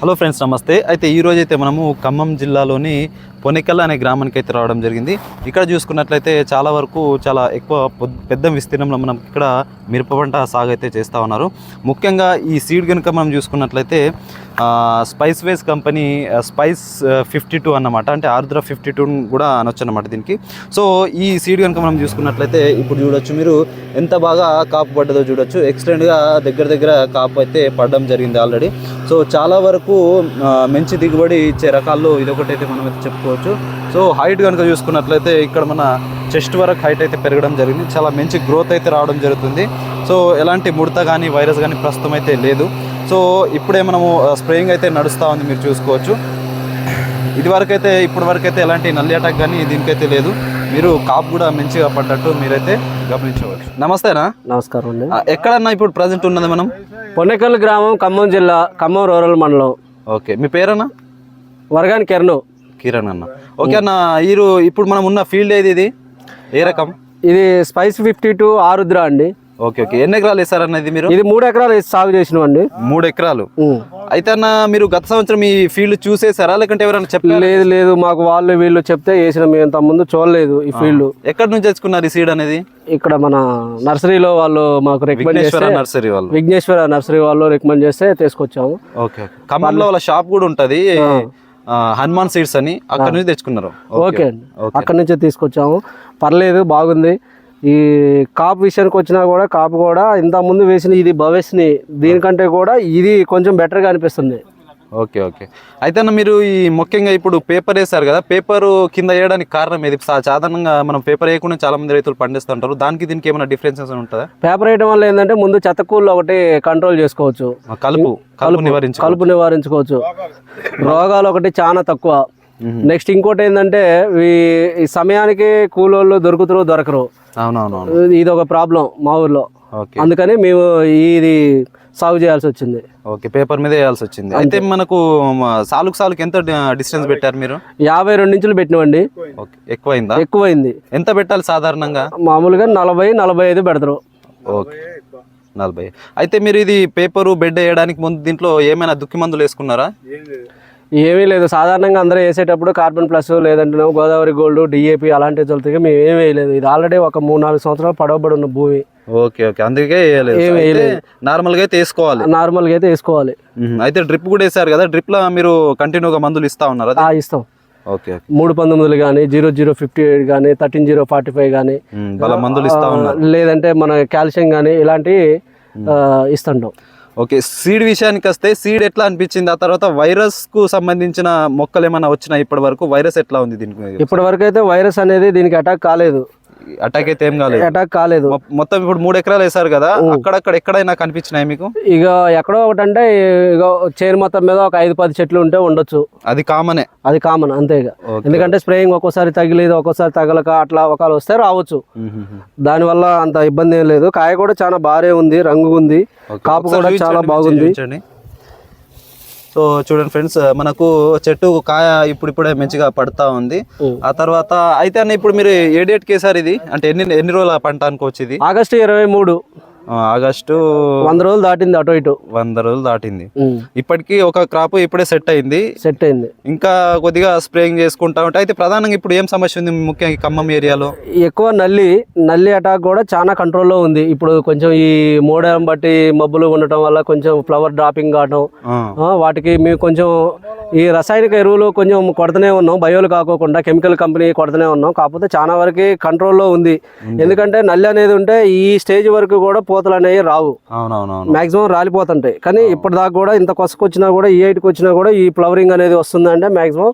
Hello friends నమస్తే. అయితే ఈ అయితే మనము ఖమ్మం జిల్లాలోని పొనికల్ అనే గ్రామానికి అయితే రావడం జరిగింది. ఇక్కడ చూసుకున్నట్లయితే చాలా వరకు చాలా ఎక్కువ పెద్ద విస్తీర్ణంలో మనం ఇక్కడ మిరప పంట సాగు అయితే చేస్తూ ఉన్నారు. ముఖ్యంగా ఈ సీడ్ కనుక మనం చూసుకున్నట్లయితే spice ways company spice fifty two అన్నమాట. అంటే ఆర్ద్ర ఫిఫ్టీ టూ కూడా అనొచ్చు అనమాట దీనికి. సో ఈ సీడ్ కనుక మనం చూసుకున్నట్లయితే ఇప్పుడు చూడొచ్చు మీరు ఎంత బాగా కాపు పడ్డదో చూడొచ్చు. ఎక్సలెంట్గా దగ్గర దగ్గర కాపు అయితే పడడం జరిగింది ఆల్రెడీ. సో చాలా వరకు మంచి దిగుబడి ఇచ్చే రకాల్లో ఇదొకటి అయితే మనం అయితే చెప్పుకోవచ్చు. సో హైట్ కనుక చూసుకున్నట్లయితే ఇక్కడ మన చెస్ట్ వరకు హైట్ అయితే పెరగడం జరిగింది. చాలా మంచి గ్రోత్ అయితే రావడం జరుగుతుంది. సో ఎలాంటి ముడత కానీ వైరస్ కానీ ప్రస్తుతం అయితే లేదు. సో ఇప్పుడే మనము స్ప్రేయింగ్ అయితే నడుస్తూ ఉంది మీరు చూసుకోవచ్చు. ఇది వరకైతే ఇప్పటి వరకు అయితే ఎలాంటి నల్లి అటాక్ కానీ దీనికైతే లేదు. మీరు కాపు కూడా మంచిగా పడ్డట్టు మీరైతే గమనించవచ్చు. నమస్తేనా? నమస్కారం అండి. ఎక్కడన్నా ఇప్పుడు ప్రజెంట్ ఉన్నది మనం? పొన్నెకల్ గ్రామం ఖమ్మం జిల్లా ఖమ్మం రూరల్ మండలం. ఓకే మీ పేరన్నా? వరగాని కెరను కిరణ్ అన్న. ఓకే అన్న ఈరు ఇప్పుడు మనం ఉన్న ఫీల్డ్ ఏది ఇది? ఏ రకం? ఇది స్పైస్ ఫిఫ్టీ టూ ఆరుద్ర అండి. Okay okay. ఎన్ని ఎకరాలు వేసారన్న ఇది మీరు? ఇది మూడు ఎకరాలు వేసి సాగు చేసినామండి. మూడు ఎకరాలు. అయితే అన్న మీరు గత సంవత్సరం ఈ ఫీల్డ్ చూసేసారా? లేకుంటే ఎవరైనా చెప్పారు? లేదు లేదు. మాకు వాళ్ళు వీళ్ళు చెప్తే వేసిన. మేము ఇంత ముందు చూడలేదు ఈ ఫీల్డ్. ఎక్కడి నుంచి తెచ్చుకున్నారు ఈ సీడ్ అనేది? ఇక్కడ మన నర్సరీలో వాళ్ళు మాకు రికమెండ్ చేస్తే నర్సరీ వాళ్ళు. విఘ్నేశ్వర నర్సరీ వాళ్ళు రికమెండ్ చేస్తే తీసుకొచ్చాము. ఓకే ఖమ్మంలో వాళ్ళ షాప్ కూడా ఉంటది. హనుమాన్ సీడ్స్ అని. అక్కడ నుంచి తెచ్చుకున్నారు. ఓకే అండి. అక్కడి నుంచే తీసుకొచ్చాము. పర్లేదు బాగుంది. ఈ కాపు విషయానికి వచ్చినా కూడా కాపు కూడా ఇంత ముందు వేసిన ఇది భవేష్ని దీనికంటే కూడా ఇది కొంచెం బెటర్గా అనిపిస్తుంది. Okay okay. అయితే అన్న మీరు ఈ ముఖ్యంగా ఇప్పుడు పేపర్ వేసారు కదా పేపర్ కింద వేయడానికి కారణం ఏది? సాధారణంగా మనం పేపర్ వేయకుండా చాలా మంది రైతులు పండిస్తుంటారు. దానికి దీనికి ఏమైనా డిఫరెన్సెస్ ఉంటుందా? పేపర్ వేయడం వల్ల ఏంటంటే ముందు చెత్తకూళ్ళు ఒకటి కంట్రోల్ చేసుకోవచ్చు. కలుపు కలుపు నివారించు కలుపు నివారించుకోవచ్చు. రోగాలు ఒకటి చాలా తక్కువ. నెక్స్ట్ ఇంకోటి ఏంటంటే ఈ- ఈ సమయానికి కూలోళ్ళు దొరుకుతారు దొరకరు. అవునవునవును. ఇది ఒక ప్రాబ్లం మా ఊర్లో. ఓకే. అందుకని మేము ఇది సాగు చేయాల్సి వచ్చింది. ఓకే పేపర్ మీద వేయాల్సి వచ్చింది. అయితే మనకు సాలుకు సాలుకు ఎంత డిస్టెన్స్ పెట్టారు మీరు? యాభై రెండు ఇంచులు పెట్టినవండి ఓకే ఎక్కువైందా? ఎక్కువైంది. ఎంత పెట్టాలి సాధారణంగా? మామూలుగా నలభై నలభై ఐదు పెడతారు. ఓకే నలభై. అయితే మీరు ఇది పేపరు బెడ్ వేయడానికి ముందు దీంట్లో ఏమైనా దుక్కి మందులు వేసుకున్నారా? ఏమీ లేదు. సాధారణంగా అందరూ వేసేటప్పుడు కార్బన్ ప్లస్ లేదంటే గోదావరి గోల్డ్ డిఏపి అలాంటివి చల్లుతాయి. మేము ఏమీ వేయలేదు. ఇది ఆల్రెడీ ఒక మూడు నాలుగు సంవత్సరాలు పడవబడి ఉన్న భూమి. Okay okay. అందుకే వేయలేదు. ఏం అయితే నార్మల్గా అయితే వేసుకోవాలి. నార్మల్గా అయితే వేసుకోవాలి. అయితే డ్రిప్ కూడా వేసారు కదా. డ్రిప్లో మీరు కంటిన్యూగా మందులు ఇస్తా ఉన్నారు ఇస్తాం. ఓకే మూడు పంతొమ్మిదిలు కానీ జీరో జీరో ఫిఫ్టీ ఎయిట్ కానీ థర్టీన్ జీరో ఫార్టీ ఫైవ్ కానీ మందులు ఇస్తా ఉన్నారు. లేదంటే మన కాల్షియం కానీ ఇలాంటివి ఆ, ఇస్తుంటాం. ఓకే సీడ్ విషయానికి వస్తే సీడ్ ఎట్లా అనిపించింది? ఆ తర్వాత వైరస్కు సంబంధించిన మొక్కలు ఏమైనా వచ్చినాయి ఇప్పటి వరకు? వైరస్ ఎట్లా ఉంది దీనికి? ఇప్పటి వరకు అయితే వైరస్ అనేది దీనికి అటాక్ కాలేదు. అటాక్ అయితే ఏం కాలేదు. అటాక్ కాలేదు. మొత్తం ఇప్పుడు మూడు ఎకరాలు వేసారు కదా అక్కడక్కడ ఎక్కడైనా కనిపించినాయి మీకు? ఇక ఎక్కడో ఒకటి అంటే ఇక చేను మొత్తం మీద ఒక ఐదు పది చెట్లు ఉంటే ఉండొచ్చు. అది కామనే. అది కామన్ అంతే ఇక. ఎందుకంటే స్ప్రేయింగ్ ఒక్కోసారి తగిలేదు ఒక్కోసారి తగలక అట్లా ఒకళ్ళు వస్తే రావచ్చు. దానివల్ల అంత ఇబ్బంది ఏం లేదు. కాయ కూడా చాలా బారే ఉంది రంగు ఉంది. కాపు కూడా చాలా బాగుంది. సో చూడండి ఫ్రెండ్స్ మనకు చెట్టు కాయ ఇప్పుడు ఇప్పుడే మంచిగా పడతా ఉంది. ఆ తర్వాత అయితే అన్న ఇప్పుడు మీరు ఏ డేట్ కేసారు ఇది? అంటే ఎన్ని ఎన్ని రోజుల పంట అనుకోవచ్చు ఇది ఆగస్టు ఇరవై మూడు. ఆగస్టు వంద రోజులు దాటింది అటు ఇటు. వంద రోజులు దాటింది. ఇప్పటికీ ఒక క్రాప్ ఇప్పుడే సెట్ అయింది. సెట్ అయింది. ఇంకా కొద్దిగా స్ప్రేయింగ్ చేసుకుంటా ఉంటే అయితే ప్రధానంగా ఇప్పుడు ఏం సమస్య ఉంది ముఖ్యంగా ఖమ్మం ఏరియాలో? ఎక్కువ నల్లి నల్లి అటాక్ కూడా చాలా కంట్రోల్లో ఉంది. ఇప్పుడు కొంచెం ఈ మోడలం బట్టి మబ్బులు ఉండటం వల్ల కొంచెం ఫ్లవర్ డ్రాపింగ్ ఆ, వాటికి మేము కొంచెం ఈ రసాయనిక ఎరువులు కొంచెం కొడుతూనే ఉన్నాం. బయోలు కాకోకుండా కెమికల్ కంపెనీ కొడుతూనే ఉన్నాం. కాకపోతే చాలా వరకు కంట్రోల్లో ఉంది. ఎందుకంటే నల్లి అనేది ఉంటే ఈ స్టేజ్ వరకు కూడా పూతలు అనేవి రావు. మాక్సిమం రాలిపోతుంటాయి. కానీ ఇప్పటిదాకా కూడా ఇంత కొసకొచ్చినా కూడా ఈ ఎయిట్కి వచ్చినా కూడా ఈ ఫ్లవరింగ్ అనేది వస్తుందంటే మాక్సిమం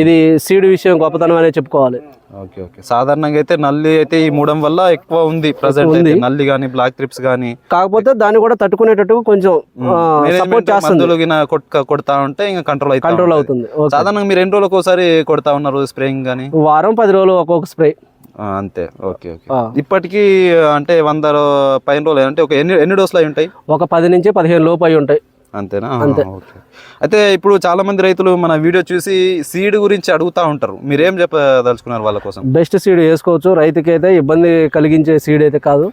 ఇది సీడ్ విషయం గొప్పతనం అనేది చెప్పుకోవాలి. Okay okay. సాధారణంగా అయితే నల్లి అయితే ఈ మూడం వల్ల ఎక్కువ ఉంది ప్రజెంట్ నల్లి కానీ బ్లాక్ ట్రిప్స్ కానీ కాకపోతే దాన్ని కూడా తట్టుకునేటట్టు కొంచెం సపోర్ట్ చేస్తుంది. గిన కొడతా ఉంటే ఇంకా కంట్రోల్ కంట్రోల్ అవుతుంది. సాధారణంగా మీరు ఎన్ని రోజులకు ఒకసారి కొడతా ఉన్నారు స్ప్రేయింగ్ కానీ వారం పది రోజులు ఒక్కొక్క స్ప్రే. అంతే. Okay okay. ఇప్పటికీ అంటే వంద పైన రోజులు అంటే ఒక ఎన్ని ఎన్ని డోసులు అయి ఉంటాయి? ఒక పది నుంచి పదిహేను లోపు అయి ఉంటాయి. అంతేనా? ఆహా, ఓకే. అయితే ఇప్పుడు చాలా మంది రైతులు మన వీడియో చూసి సీడ్ గురించి అడుగుతా ఉంటారు. మీరేం చెప్పదలుచుకున్నారు వాళ్ళ కోసం? బెస్ట్ సీడ్ వేసుకోవచ్చు. రైతుకి అయితే ఇబ్బంది కలిగించే సీడ్ అయితే కాదు.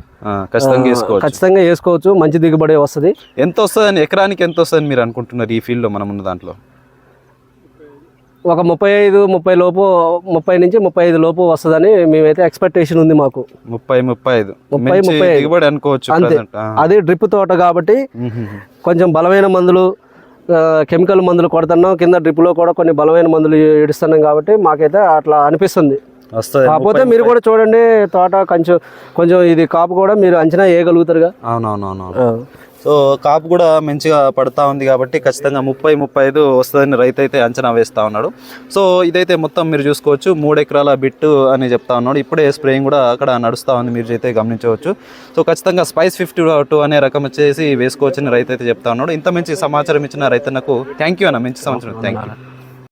ఖచ్చితంగా వేసుకోవచ్చు. ఖచ్చితంగా వేసుకోవచ్చు. మంచి దిగుబడి వస్తుంది. ఎంత వస్తుందని ఎకరానికి ఎంత వస్తుందని మీరు అనుకుంటున్నారు ఈ ఫీల్డ్లో మనం ఉన్న దాంట్లో? ఒక ముప్పై ఐదు ముప్పై లోపు ముప్పై నుంచి ముప్పై ఐదు లోపు వస్తుందని మేమైతే ఎక్స్పెక్టేషన్ ఉంది మాకు. ముప్పై ముప్పై ఐదు. ముప్పై, ముప్పై. దిగుబడి అనుకోవచ్చు అంతే. అది డ్రిప్ తోట కాబట్టి. కొంచెం బలమైన మందులు కెమికల్ మందులు కొడుతున్నాం. కింద డ్రిప్లో కూడా కొన్ని బలమైన మందులు ఇడుస్తున్నాం కాబట్టి మాకైతే అట్లా అనిపిస్తుంది. వస్తుంది కాకపోతే మీరు కూడా చూడండి తోట కొంచెం కొంచెం ఇది కాపు కూడా మీరు అంచనా వేయగలుగుతారుగా. అవునవునవును. సో కాపు కూడా మంచిగా పడతా ఉంది కాబట్టి ఖచ్చితంగా ముప్పై ముప్పై ఐదు వస్తుందని రైతు అయితే అంచనా వేస్తూ ఉన్నాడు. సో ఇదైతే మొత్తం మీరు చూసుకోవచ్చు. మూడు ఎకరాల బిట్టు అని చెప్తా ఉన్నాడు. ఇప్పుడే స్ప్రేయింగ్ కూడా అక్కడ నడుస్తూ ఉంది. మీరు అయితే గమనించవచ్చు. సో ఖచ్చితంగా స్పైస్ ఫిఫ్టీ టూ అనే రకం వచ్చేసి వేసుకోవచ్చని రైతు అయితే చెప్తా ఉన్నాడు. ఇంత మంచి సమాచారం ఇచ్చిన రైతన్నకు థ్యాంక్ యూ అన్న. మంచి సంవత్సరం. Thank you.